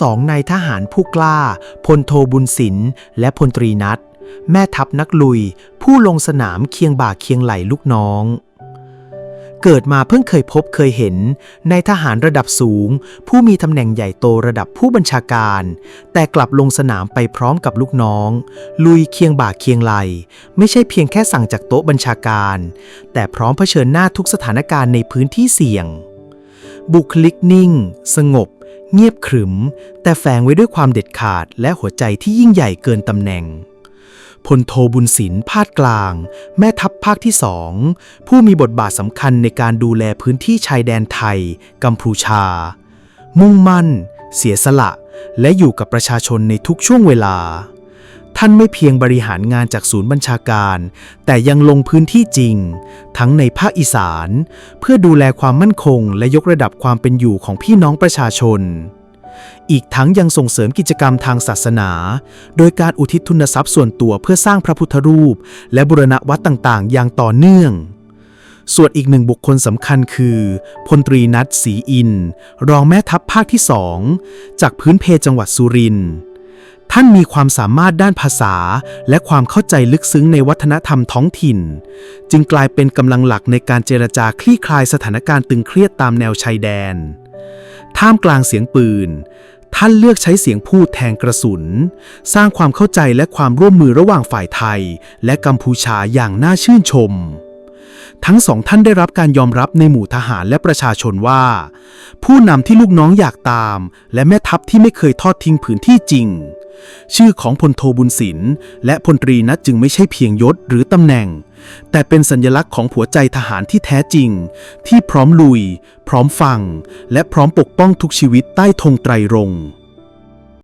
สองนายทหารผู้กล้า พลโทบุญสินและพลตรีนัทแม่ทัพนักลุย ผู้ลงสนามเคียงบ่าเคียงไหลลูกน้อง เกิดมาเพิ่งเคยพบเคยเห็นนายทหารระดับสูง ผู้มีตำแหน่งใหญ่โตระดับผู้บัญชาการ แต่กลับลงสนามไปพร้อมกับลูกน้อง ลุยเคียงบ่าเคียงไหล ไม่ใช่เพียงแค่สั่งจากโต๊ะบัญชาการ แต่พร้อมเผชิญหน้าทุกสถานการณ์ในพื้นที่เสี่ยงบุคลิกนิ่ง สงบ เงียบขรึม แต่แฝงไว้ด้วยความเด็ดขาดและหัวใจที่ยิ่งใหญ่เกินตำแหน่งพลโทบุญศิลป์พาดกลาง แม่ทัพภาคที่สองผู้มีบทบาทสำคัญในการดูแลพื้นที่ชายแดนไทย กัมพูชา มุ่งมั่น เสียสละ และอยู่กับประชาชนในทุกช่วงเวลา ท่านไม่เพียงบริหารงานจากศูนย์บัญชาการ แต่ยังลงพื้นที่จริง ทั้งในภาคอีสาน เพื่อดูแลความมั่นคง และยกระดับความเป็นอยู่ของพี่น้องประชาชน อีกทั้งยังส่งเสริมกิจกรรมทางศาสนา โดยการอุทิศทุนทรัพย์ส่วนตัวเพื่อสร้างพระพุทธรูป และบุรณะวัดต่างๆ อย่างต่อเนื่องส่วนอีกหนึ่งบุคคลสำคัญคือพลตรีนัทศรีอินทร์รองแม่ทัพภาคที่สองจากพื้นเพจังหวัดสุรินทร์ ท่านมีความสามารถด้านภาษา และความเข้าใจลึกซึ้งในวัฒนธรรมท้องถิ่น จึงกลายเป็นกำลังหลักในการเจรจาคลี่คลายสถานการณ์ตึงเครียดตามแนวชายแดน ท่ามกลางเสียงปืน ท่านเลือกใช้เสียงพูดแทนกระสุน สร้างความเข้าใจและความร่วมมือระหว่างฝ่ายไทย และกัมพูชาอย่างน่าชื่นชม ทั้งสองท่านได้รับการยอมรับในหมู่ทหารและประชาชนว่า ผู้นำที่ลูกน้องอยากตาม และแม่ทัพที่ไม่เคยทอดทิ้งพื้นที่จริง ชื่อของพลโทบุญศิลป์และพลตรีนัทจึงไม่ใช่เพียงยศหรือตำแหน่ง แต่เป็นสัญลักษณ์ของหัวใจทหารที่แท้จริง ที่พร้อมลุย พร้อมฟัง และพร้อมปกป้องทุกชีวิตใต้ธงไตรรงค์